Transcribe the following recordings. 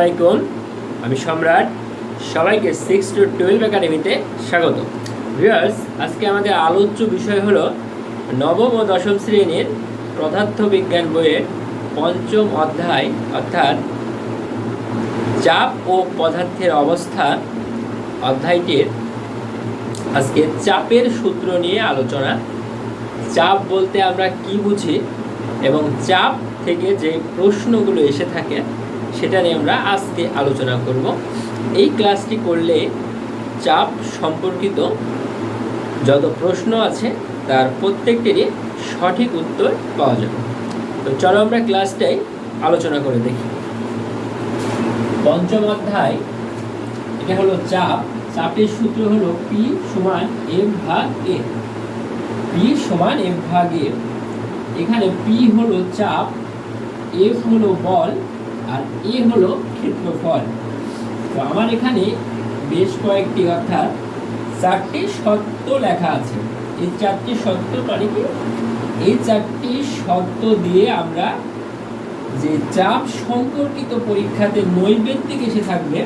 আলাইকুম, আমি সম্রাট, সবাইকে সিক্স টু টুয়েলভ একাডেমিতে স্বাগত। ভিউয়ার্স আজকে আমাদের আলোচ্য বিষয় হলো নবম ও দশম শ্রেণির পদার্থ বিজ্ঞান বইয়ের পঞ্চম অধ্যায়, অর্থাৎ চাপ ও পদার্থের অবস্থা অধ্যায়টির আজকে চাপের সূত্র নিয়ে আলোচনা। চাপ বলতে আমরা কি বুঝি এবং চাপ থেকে যে প্রশ্নগুলো এসে থাকে সেটা নিয়ে আমরা আজকে আলোচনা করব। এই ক্লাসটি করলে চাপ সম্পর্কিত যত প্রশ্ন আছে, তার প্রত্যেকটিরই সঠিক উত্তর পাওয়া যাবে। তো চলো আমরা ক্লাসটাই আলোচনা করে দেখি। পঞ্চম অধ্যায়, এটা হলো চাপ। চাপের সূত্র হলো পি সমান এম ভাগ এ পি সমান এম ভাগ এ এখানে পি হলো চাপ এফ হলো বল আর এ হলো ক্ষেত্রফল। তো আমার এখানে বেশ কয়েকটি, অর্থাৎ চারটি সত্য লেখা আছে। এই চারটি সত্য মানে কি? এই চারটি সত্য দিয়ে আমরা যে চাপ সম্পর্কিত পরীক্ষাতে নৈবেদ্যিক এসে থাকবে,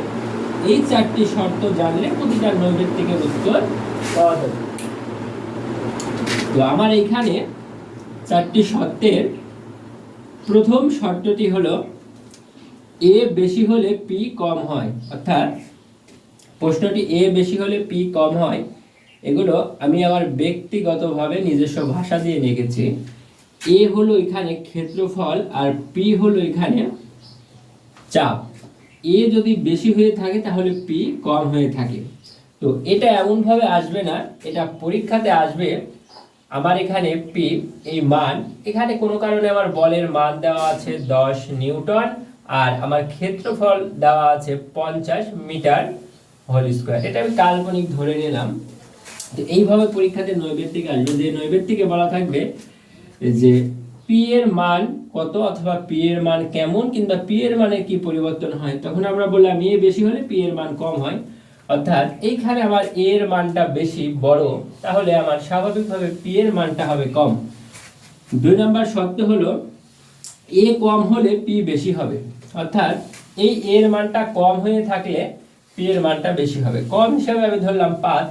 এই চারটি শর্ত জানলে প্রতিটা নৈবেদ্যিকের উত্তর পাওয়া যাবে। তো আমার এখানে চারটি শর্তের প্রথম শর্তটি হলো এ বেশি হলে পি কম হয়। অর্থাৎ প্রশ্নটি এ বেশি হলে পি কম হয়, এগুলো আমি আমার ব্যক্তিগতভাবে নিজস্ব ভাষা দিয়ে লিখেছি। এ হলো এখানে ক্ষেত্রফল আর পি হলো এখানে চাপ। এ যদি বেশি হয়ে থাকে তাহলে পি কম হয়ে থাকে। তো এটা এমনভাবে আসবে না, এটা পরীক্ষাতে আসবে। আমার এখানে পি এই মান, এখানে কোনো কারণে আমার বলের মান দেওয়া আছে দশ নিউটন। আর আমার ক্ষেত্রফল দেওয়া আছে পঞ্চাশ মিটার হোল স্কোয়ার। এটা আমি কাল্পনিক ধরে নিলাম। তো এইভাবে পরীক্ষাতে নৈবেদ্যিক আসবে। যে নৈবেদ্যিকে বলা থাকবে যে পি এর মান কত অথবা পি এর মান কেমন কিংবা পি এর মানের কি পরিবর্তন হয়, তখন আমরা বললাম এ বেশি হলে পি এর মান কম হয়। অর্থাৎ এইখানে আমার এ এর মানটা বেশি, বড়, তাহলে আমার স্বাভাবিকভাবে পি এর মানটা হবে কম। দুই নম্বর শর্ত হলো এ কম হলে পি বেশি হবে। অর্থাৎ এই এর মানটা কম হয়ে থাকলে পি এর মানটা বেশি হবে। কম হিসাবে আমি ধরলাম পাঁচ,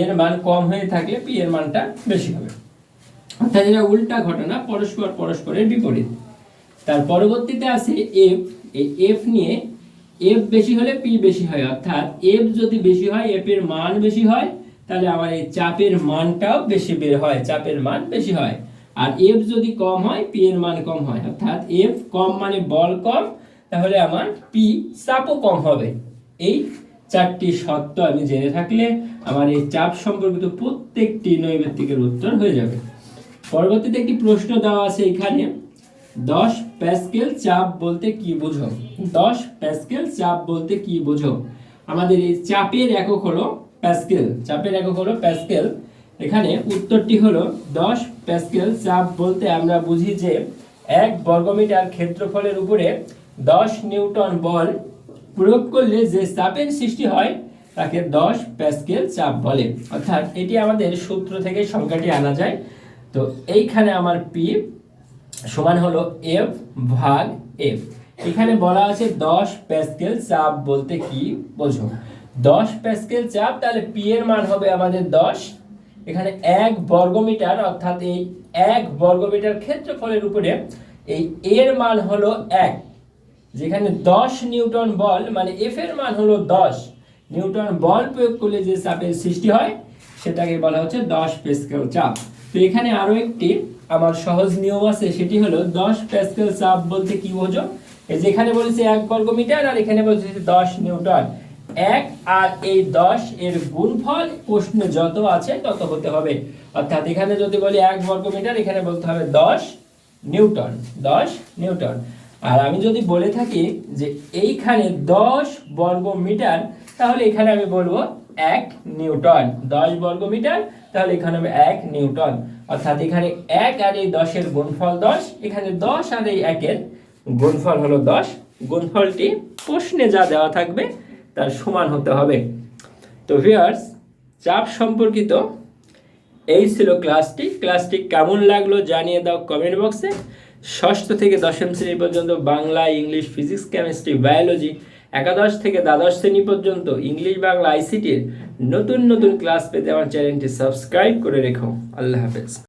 এর মান কম হয়ে থাকলে পি এর মানটা বেশি হবে। অর্থাৎ এটা উল্টা ঘটনা, পরস্পর পরস্পরের বিপরীত। তার পরবর্তীতে আছে এফ। এই এফ নিয়ে এফ বেশি হলে পি বেশি হয়। অর্থাৎ এফ যদি বেশি হয়, এফ এর মান বেশি হয়, তাহলে আমার এই চাপের মানটাও বেশি বের হয়, চাপের মান বেশি হয়। আর এফ যদি কম হয়, পি এর মান কম হয়। অর্থাৎ এফ কম মানে বল কম তাহলে আমার পি চাপও কম হবে। এই চারটি সত্য আমি জেনে থাকলে আমার এই চাপ সম্পর্কিত প্রত্যেকটি নৈবেত্তিকের উত্তর হয়ে যাবে। পরবর্তীতে একটি প্রশ্ন দেওয়া আছে এখানে। দশ প্যাসকেল চাপ বলতে কি বোঝো? দশ প্যাসকেল চাপ বলতে কি বোঝো? আমাদের এই চাপের একক হলো প্যাসকেল। চাপের একক হলো প্যাসকেল। এখানে উত্তরটি হলো দশ প্যাসকেল চাপ বলতে আমরা বুঝি যে এক বর্গমিটার ক্ষেত্রফলের উপরে দশ নিউটন বল প্রয়োগ করলে যে চাপের সৃষ্টি হয়, তাকে দশ প্যাসকেল চাপ বলে। অর্থাৎ এটি আমাদের সূত্র থেকে সংখ্যাটি আনা যায়। তো এইখানে আমার পি সমান হলো এফ ভাগ এফ এখানে বলা আছে দশ প্যাসকেল চাপ বলতে কি বোঝো? দশ প্যাসকেল চাপ, তাহলে পি এর মান হবে আমাদের দশ। এখানে এক বর্গমিটার, অর্থাৎ এই এক বর্গমিটার ক্ষেত্রফলের উপরে এই এর মান হলো এক। যেখানে দশ নিউটন বল মানে এফ এর মান হলো দশ, নিউটন বল প্রয়োগ করলে যে চাপের সৃষ্টি হয়, সেটাকে বলা হচ্ছে দশ প্যাসকেল চাপ। তো এখানে আরও একটি আমার সহজ নিয়ম আছে, সেটি হলো দশ প্যাসকেল চাপ বলতে কি বোঝো? যেখানে বলেছে এক বর্গমিটার, আর এখানে বলছে দশ নিউটন। এক আর এই দশ এর গুণফল, প্রশ্নে যত আছে তত হতে হবে। অর্থাৎ এখানে যদি বলি এক বর্গমিটার, এখানে বলতে হবে দশ নিউটন দশ নিউটন। আর আমি যদি বলে থাকি যে এইখানে দশ বর্গ মিটার, তাহলে এখানে আমি বলব এক নিউটন। দশ বর্গ মিটার, তাহলে এখানে হবে এক নিউটন। অর্থাৎ এখানে এক আর এই দশের গুণফল দশ, এখানে দশ আর এই একের গুণফল হলো দশ। গুণফলটি প্রশ্নে যা দেওয়া থাকবে, তার সমান হতে হবে। তো ভিউয়ার্স চাপ সম্পর্কিত এই ছিল ক্লাসটি ক্লাসটি কেমন লাগল জানিয়ে দাও কমেন্ট বক্সে ষষ্ঠ থেকে দশম শ্রেণি পর্যন্ত Bangla, English, physics, chemistry, biology, একাদশ থেকে দ্বাদশ শ্রেণি পর্যন্ত ইংলিশ, বাংলা, আইসিটির নতুন নতুন ক্লাস পেতে আমার চ্যানেলটি সাবস্ক্রাইব করে রেখো। আল্লাহ হাফেজ।